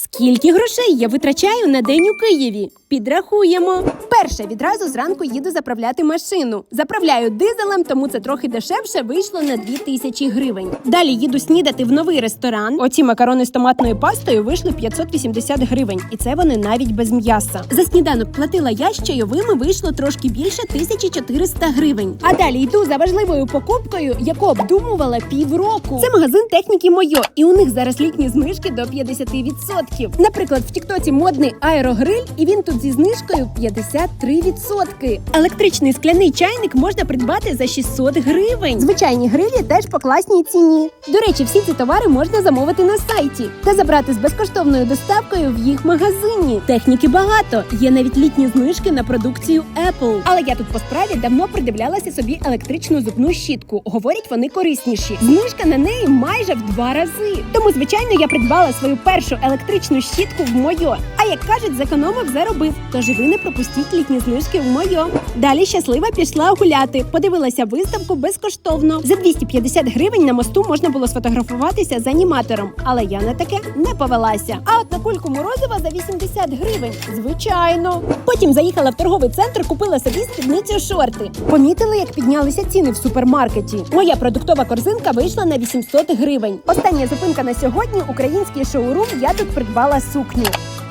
Скільки грошей я витрачаю на день у Києві? Підрахуємо. Перше, відразу зранку їду заправляти машину. Заправляю дизелем, тому це трохи дешевше вийшло на 2000 гривень. Далі їду снідати в новий ресторан. Оці макарони з томатною пастою вийшли 580 гривень, і це вони навіть без м'яса. За сніданок платила я з чайовими, вийшло трошки більше 1400 гривень. А далі йду за важливою покупкою, яку обдумувала півроку. Це магазин техніки Мойо, і у них зараз літні знижки до 50%. Наприклад, в Тіктоці модний аерогриль, і він тут зі знижкою 53%. Електричний скляний чайник можна придбати за 600 гривень. Звичайні грилі теж по класній ціні. До речі, всі ці товари можна замовити на сайті та забрати з безкоштовною доставкою в їх магазині. Техніки багато. Є навіть літні знижки на продукцію Apple. Але я тут по справі давно придивлялася собі електричну зубну щітку. Говорять, вони корисніші. Знижка на неї майже в два рази. Тому, звичайно, я придбала свою першу електричну щітку в Мойо. А як кажуть, зекономив, заробив. Тож ви не пропустіть літні знижки в Мойо. Далі щаслива пішла гуляти. Подивилася виставку безкоштовно. За 250 гривень на мосту можна було сфотографуватися з аніматором. Але я на таке не повелася. А от на кульку морозива за 80 гривень. Звичайно. Потім заїхала в торговий центр, купила собі спідницю шорти. Помітили, як піднялися ціни в супермаркеті. Моя продуктова корзинка вийшла на 800 гривень. Остання зупинка на сьогодні український шоурум. Я тут придбала сукню.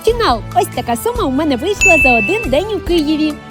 Фінал. Ось така сума у мене вийшла за один день у Києві.